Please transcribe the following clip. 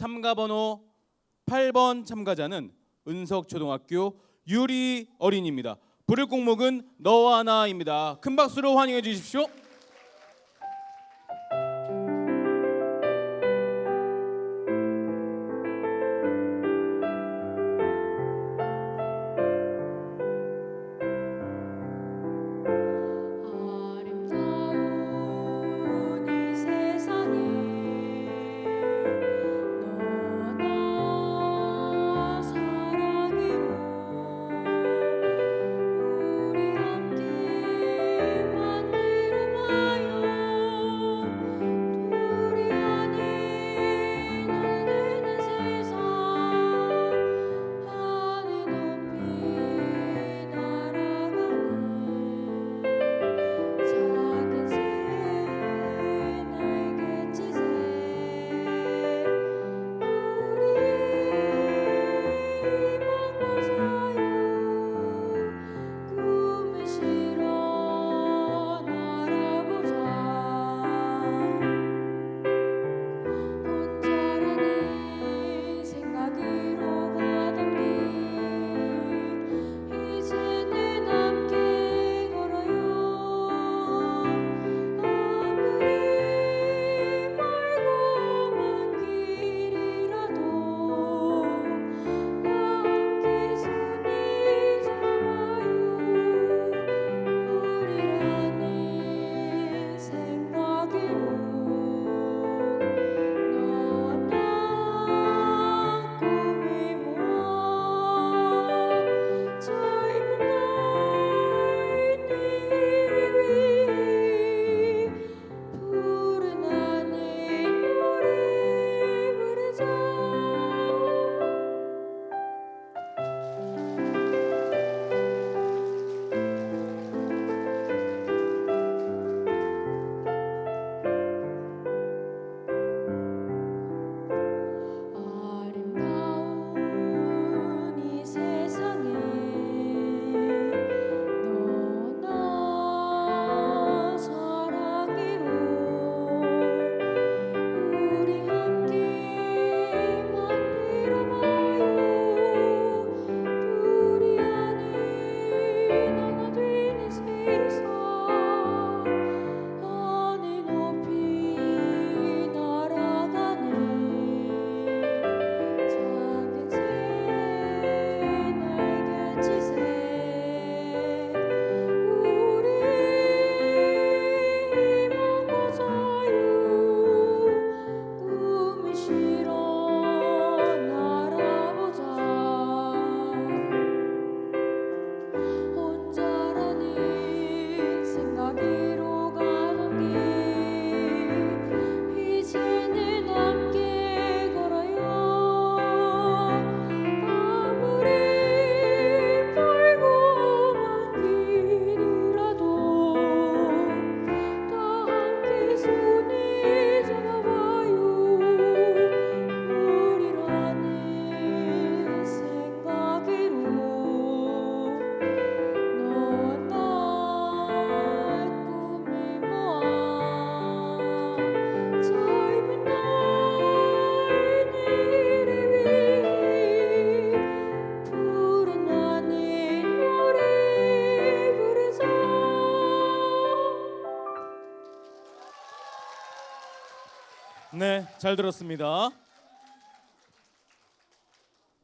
참가 번호 8번 참가자는 은석초등학교 유리 어린입니다. 부를 곡목은 너와 나입니다. 큰 박수로 환영해 주십시오. 네, 잘 들었습니다.